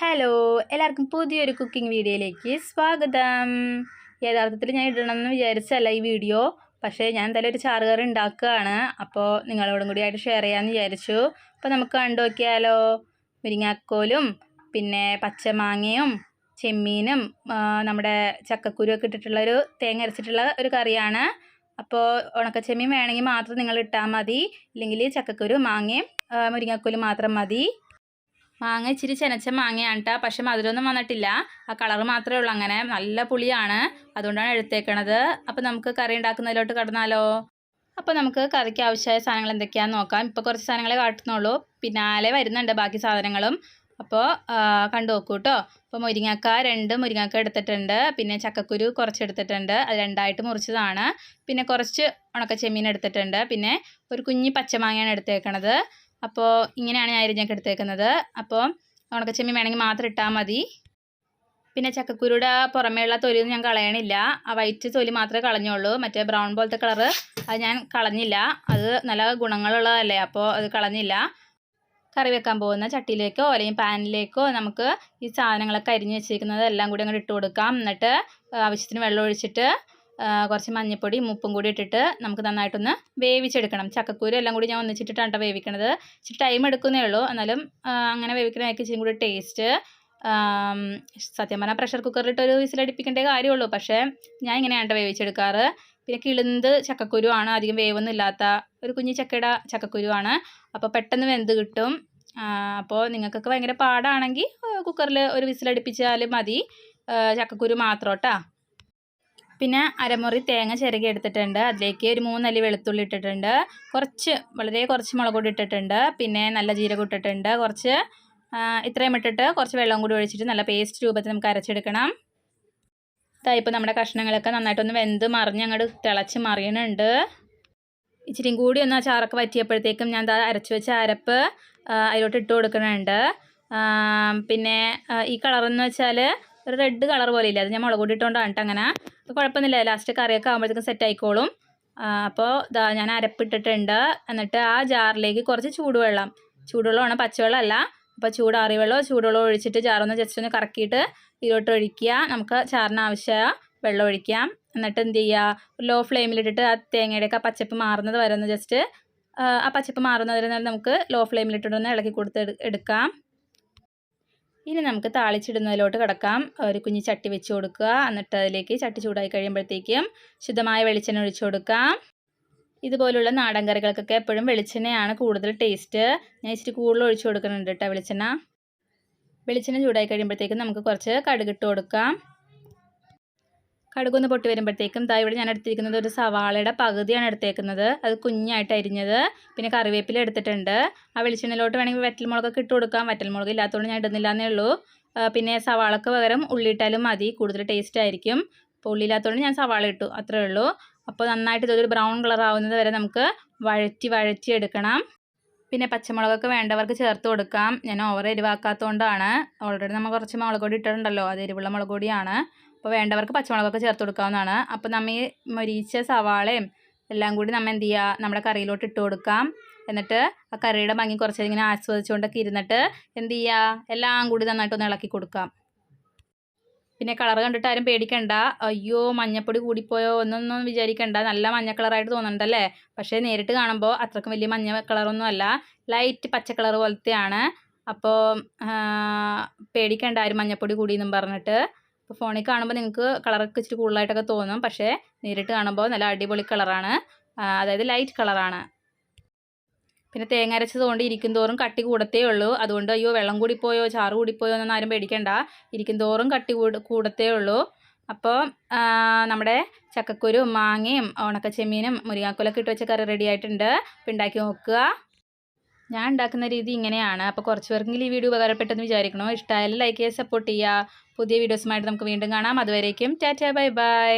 Hello എല്ലാവർക്കും പുതിയൊരു cooking വീഡിയോയിലേക്ക് സ്വാഗതം. യഥാർത്ഥത്തിൽ ഞാൻ ഇടണമെന്ന് വിചാരിച്ചല്ല ഈ വീഡിയോ പക്ഷേ ഞാൻ എന്തായാലും ഒരു ചാറുകറി ഉണ്ടാക്കുകയാണ്. അപ്പോൾ നിങ്ങളോടും കൂടി ആയിട്ട് ഷെയർ ചെയ്യാമെന്ന് വിചാരിച്ചു. അപ്പോൾ നമുക്ക് കണ്ടു നോക്കിയാലോ. മുരിങ്ങാക്കോലും പിന്നെ പച്ചമാങ്ങയും ചെമ്മീനും നമ്മുടെ ചക്കക്കുരു ഒക്കെ ഇട്ടിട്ടുള്ളൊരു തേങ്ങ അരച്ചിട്ടുള്ള ഒരു കറിയാണ്. അപ്പോൾ ഉണക്കച്ചെമ്മീൻ വേണമെങ്കിൽ മാത്രം നിങ്ങൾ ഇട്ടാൽ മതി. ഇല്ലെങ്കിൽ ചക്കക്കുരു മാങ്ങയും മുരിങ്ങാക്കോലും മാത്രം മതി. മാങ്ങ ഇച്ചിരി ചെനച്ച മാങ്ങയാണ് കേട്ടോ പക്ഷെ മധുരമൊന്നും വന്നിട്ടില്ല. ആ കളർ മാത്രമേ ഉള്ളൂ. അങ്ങനെ നല്ല പുളിയാണ്. അതുകൊണ്ടാണ് എടുത്തേക്കണത്. അപ്പോൾ നമുക്ക് കറി ഉണ്ടാക്കുന്നതിലോട്ട് കടന്നാലോ? അപ്പോൾ നമുക്ക് കറിക്ക് ആവശ്യമായ സാധനങ്ങൾ എന്തൊക്കെയാണെന്ന് നോക്കാം. ഇപ്പോൾ കുറച്ച് സാധനങ്ങളെ കാട്ടുന്നുള്ളൂ. പിന്നാലെ വരുന്നുണ്ട് ബാക്കി സാധനങ്ങളും. അപ്പോൾ കണ്ടു നോക്കൂ കേട്ടോ അപ്പോൾ മുരിങ്ങക്ക രണ്ട് മുരിങ്ങക്ക എടുത്തിട്ടുണ്ട്. പിന്നെ ചക്കക്കുരു കുറച്ച് എടുത്തിട്ടുണ്ട് അത് രണ്ടായിട്ട് മുറിച്ചതാണ്. പിന്നെ കുറച്ച് ഉണക്ക ചെമ്മീൻ എടുത്തിട്ടുണ്ട്. പിന്നെ ഒരു കുഞ്ഞി പച്ചമാങ്ങയാണ് എടുത്തേക്കണത്. അപ്പോൾ ഇങ്ങനെയാണ് ഞാൻ അരിഞ്ഞൊക്കെ എടുത്തേക്കുന്നത്. അപ്പോൾ ഉണക്കച്ചെമ്മീൻ വേണമെങ്കിൽ മാത്രം ഇട്ടാൽ മതി. പിന്നെ ചക്കക്കുരുടെ പുറമേയുള്ള തൊലിയൊന്നും ഞാൻ കളയണില്ല. ആ വൈറ്റ് തൊലി മാത്രമേ കളഞ്ഞുള്ളൂ. മറ്റേ ബ്രൗൺ പോലത്തെ കളറ് അത് ഞാൻ കളഞ്ഞില്ല. അത് നല്ല ഗുണങ്ങളുള്ളതല്ലേ? അപ്പോൾ അത് കളഞ്ഞില്ല. കറി വെക്കാൻ പോകുന്ന ചട്ടിയിലേക്കോ അല്ലെങ്കിൽ പാനിലേക്കോ നമുക്ക് ഈ സാധനങ്ങളൊക്കെ അരിഞ്ഞ് വെച്ചിരിക്കുന്നത് എല്ലാം കൂടി അങ്ങോട്ട് ഇട്ട് കൊടുക്കാം. എന്നിട്ട് ആവശ്യത്തിന് വെള്ളം ഒഴിച്ചിട്ട് കുറച്ച് മഞ്ഞൾപ്പൊടി ഉപ്പും കൂടി ഇട്ടിട്ട് നമുക്ക് നന്നായിട്ടൊന്ന് വേവിച്ചെടുക്കണം. ചക്കക്കൂര് എല്ലാം കൂടി ഞാൻ ഒന്നിച്ചിട്ടിട്ടാണ് കേട്ടോ വേവിക്കണത്. ഇച്ചിരി ടൈം എടുക്കുന്നേ ഉള്ളൂ. എന്നാലും അങ്ങനെ വേവിക്കണമായിരിക്കും ഇച്ചിരി കൂടി ടേസ്റ്റ് സത്യം പറഞ്ഞാൽ പ്രഷർ കുക്കറിലിട്ട് ഒരു വിസിലടിപ്പിക്കേണ്ട കാര്യമുള്ളൂ. പക്ഷേ ഞാൻ ഇങ്ങനെയാണ് വേവിച്ചെടുക്കാറ്. പിന്നെ കിളുന്ത് ചക്കക്കുരു ആണ്. അധികം വേവൊന്നും ഇല്ലാത്ത ഒരു കുഞ്ഞു ചക്കയുടെ ചക്കക്കുരു ആണ്. അപ്പോൾ പെട്ടെന്ന് വെന്ത് കിട്ടും. അപ്പോൾ നിങ്ങൾക്കൊക്കെ ഭയങ്കര പാടാണെങ്കിൽ കുക്കറിൽ ഒരു വിസിലടിപ്പിച്ചാൽ മതി. ചക്കക്കുരു മാത്രം കേട്ടോ പിന്നെ അരമുറി തേങ്ങ ചിരകി എടുത്തിട്ടുണ്ട്. അതിലേക്ക് ഒരു മൂന്നല്ലി വെളുത്തുള്ളി ഇട്ടിട്ടുണ്ട്. കുറച്ച് വളരെ കുറച്ച് മുളക് പൊടി ഇട്ടിട്ടുണ്ട്. പിന്നെ നല്ല ജീരകം ഇട്ടിട്ടുണ്ട്. കുറച്ച് ഇത്രയും ഇട്ടിട്ട് കുറച്ച് വെള്ളം കൂടി ഒഴിച്ചിട്ട് നല്ല പേസ്റ്റ് രൂപത്തിൽ നമുക്ക് അരച്ചെടുക്കണം. ഇതായിപ്പോൾ നമ്മുടെ കഷ്ണങ്ങളൊക്കെ നന്നായിട്ടൊന്ന് വെന്ത് മറിഞ്ഞ് അങ്ങോട്ട് തിളച്ച് മറിയണുണ്ട്. ഇച്ചിരിയും കൂടി ഒന്ന് ആ ചാറൊക്കെ വറ്റിയപ്പോഴത്തേക്കും ഞാൻ അരച്ച് വെച്ച അരപ്പ് അതിലോട്ട് ഇട്ട് കൊടുക്കണുണ്ട്. പിന്നെ ഈ കളറെന്ന് വെച്ചാൽ ഒരു റെഡ് കളർ പോലെ ഇല്ല അത് ഞാൻ മുളക് ഇട്ടുകൊണ്ടാണ് കേട്ടോ അങ്ങനെ. കുഴപ്പമൊന്നുമില്ല. ലാസ്റ്റ് കറിയൊക്കെ ആകുമ്പോഴത്തേക്കും സെറ്റ് ആയിക്കോളും. അപ്പോൾ ഇതാ ഞാൻ അരപ്പിട്ടിട്ടുണ്ട്. എന്നിട്ട് ആ ജാറിലേക്ക് കുറച്ച് ചൂടുവെള്ളം. ചൂടുവെള്ളമാണ് പച്ചവെള്ളം അല്ല അപ്പോൾ ചൂടാറിയ വെള്ളമോ ഒഴിച്ചിട്ട് ജാറൊന്ന് ജസ്റ്റ് ഒന്ന് കറക്കിയിട്ട് ഇതിലോട്ട് ഒഴിക്കുക. നമുക്ക് ചാറിന് ആവശ്യമായ വെള്ളം ഒഴിക്കാം. എന്നിട്ട് എന്ത് ചെയ്യുക? ലോ ഫ്ലെയിമിലിട്ടിട്ട് ആ തേങ്ങയുടെയൊക്കെ പച്ചപ്പ് മാറുന്നത് വരെ ഒന്ന് ജസ്റ്റ് ആ പച്ചപ്പ് മാറുന്നത് വരെ നമുക്ക് ലോ ഫ്ലെയിമിലിട്ടിട്ടൊന്ന് ഇളക്കി കൊടുത്ത് എടു- എടുക്കാം. ഇനി നമുക്ക് താളിച്ചിടുന്നതിലോട്ട് കിടക്കാം. ഒരു കുഞ്ഞ് ചട്ടി വെച്ച് കൊടുക്കുക. എന്നിട്ട് അതിലേക്ക് ചട്ടി ചൂടായി കഴിയുമ്പോഴത്തേക്കും ശുദ്ധമായ വെളിച്ചെണ്ണ ഒഴിച്ചു കൊടുക്കാം. ഇതുപോലുള്ള നാടൻ കറികൾക്കൊക്കെ എപ്പോഴും വെളിച്ചെണ്ണയാണ് കൂടുതൽ ടേസ്റ്റ്. ഞാൻ ഇച്ചിരി കൂടുതൽ ഒഴിച്ചു കൊടുക്കുന്നുണ്ട് കേട്ടോ വെളിച്ചെണ്ണ. വെളിച്ചെണ്ണ ചൂടായി കഴിയുമ്പോഴത്തേക്കും നമുക്ക് കുറച്ച് കടുകിട്ട് കൊടുക്കാം. കടുകൊന്ന് പൊട്ടി വരുമ്പോഴത്തേക്കും ദാ ഇവിടെ ഞാൻ എടുത്തിരിക്കുന്നത് ഒരു സവാളയുടെ പകുതിയാണ് എടുത്തേക്കുന്നത്. അത് കുഞ്ഞായിട്ട് അരിഞ്ഞത്. പിന്നെ കറിവേപ്പില എടുത്തിട്ടുണ്ട്. ആ വെളിച്ചെണ്ണയിലോട്ട് വേണമെങ്കിൽ വറ്റൽമുളകൊക്കെ ഇട്ട് കൊടുക്കാം. വെറ്റൽമുളക് ഇല്ലാത്തതുകൊണ്ട് ഞാൻ ഇടുന്നില്ല എന്നേ ഉള്ളൂ. പിന്നെ സവാളക്ക് പകരം ഉള്ളി ഇട്ടാലും മതി. കൂടുതൽ ടേസ്റ്റ് ആയിരിക്കും. അപ്പോൾ ഉള്ളി ഇല്ലാത്തതുകൊണ്ട് ഞാൻ സവാള ഇട്ടു. അത്രേ ഉള്ളൂ. അപ്പോൾ നന്നായിട്ട് ഇതൊരു ബ്രൗൺ കളർ ആവുന്നത് വരെ നമുക്ക് വഴറ്റി വഴറ്റി എടുക്കണം. പിന്നെ പച്ചമുളകൊക്കെ വേണ്ടവർക്ക് ചേർത്ത് കൊടുക്കാം. ഞാൻ ഓവർ എരിവാക്കാത്തതുകൊണ്ടാണ്. ഓൾറെഡി നമ്മൾ കുറച്ച് മുളക് പൊടി ഇട്ടിട്ടുണ്ടല്ലോ. അത് എരിവുള്ള മുളക് പൊടിയാണ്. അപ്പോൾ വേണ്ടവർക്ക് പച്ചമുളകൊക്കെ ചേർത്ത് കൊടുക്കാവുന്നതാണ്. അപ്പോൾ നമ്മൾ ഈ മൊരിച്ച സവാളയും എല്ലാം കൂടി നമ്മൾ എന്ത് ചെയ്യുക നമ്മുടെ കറിയിലോട്ട് ഇട്ട് കൊടുക്കാം. എന്നിട്ട് ആ കറിയുടെ ഭംഗി കുറച്ച് ഇങ്ങനെ ആസ്വദിച്ചുകൊണ്ടൊക്കെ ഇരുന്നിട്ട് എന്ത് ചെയ്യുക എല്ലാം കൂടി നന്നായിട്ടൊന്ന് ഇളക്കി കൊടുക്കാം. പിന്നെ കളർ കണ്ടിട്ട് ആരും പേടിക്കണ്ട. അയ്യോ മഞ്ഞപ്പൊടി കൂടിപ്പോയോ എന്നൊന്നും വിചാരിക്കണ്ട. നല്ല മഞ്ഞ കളറായിട്ട് തോന്നുന്നുണ്ടല്ലേ പക്ഷേ നേരിട്ട് കാണുമ്പോൾ അത്രക്കും വലിയ മഞ്ഞ കളറൊന്നും അല്ല ലൈറ്റ് പച്ച കളർ പോലത്തെയാണ്. അപ്പോൾ പേടിക്കണ്ട ആരും മഞ്ഞപ്പൊടി കൂടിയെന്നും പറഞ്ഞിട്ട്. അപ്പോൾ ഫോണിൽ കാണുമ്പോൾ നിങ്ങൾക്ക് കളറൊക്കെ ഇച്ചിരി കൂടുതലായിട്ടൊക്കെ തോന്നും. പക്ഷേ നേരിട്ട് കാണുമ്പോൾ നല്ല അടിപൊളി കളറാണ് അതായത് ലൈറ്റ് കളറാണ് പിന്നെ തേങ്ങ അരച്ചത് കൊണ്ട് ഇരിക്കും തോറും കട്ടി കൂടത്തേ ഉള്ളൂ. അതുകൊണ്ട് അയ്യോ വെള്ളം കൂടിപ്പോയോ ചാറ് കൂടിപ്പോയോ എന്നൊന്നും ആരും പേടിക്കണ്ട. ഇരിക്കും തോറും കട്ടി കൂട കൂടത്തേ ഉള്ളൂ. അപ്പോൾ നമ്മുടെ ചക്കക്കുരു മാങ്ങയും ഉണക്കച്ചെമ്മീനും മുരിങ്ങാക്കോലൊക്കെ ഇട്ട് വെച്ച കറി റെഡി ആയിട്ടുണ്ട്. അപ്പോൾ ഉണ്ടാക്കി നോക്കുക. ഞാൻ ഉണ്ടാക്കുന്ന രീതി ഇങ്ങനെയാണ്. അപ്പോൾ കുറച്ച് പേർക്കെങ്കിലും ഈ വീഡിയോ ഉപകാരപ്പെട്ടെന്ന് വിചാരിക്കണോ? ഇഷ്ടമായാലും ലൈക്ക് ചെയ്യുക സപ്പോർട്ട് ചെയ്യുക. പുതിയ വീഡിയോസുമായിട്ട് നമുക്ക് വീണ്ടും കാണാം. അതുവരേക്കും ടാറ്റാ ബൈ ബൈ.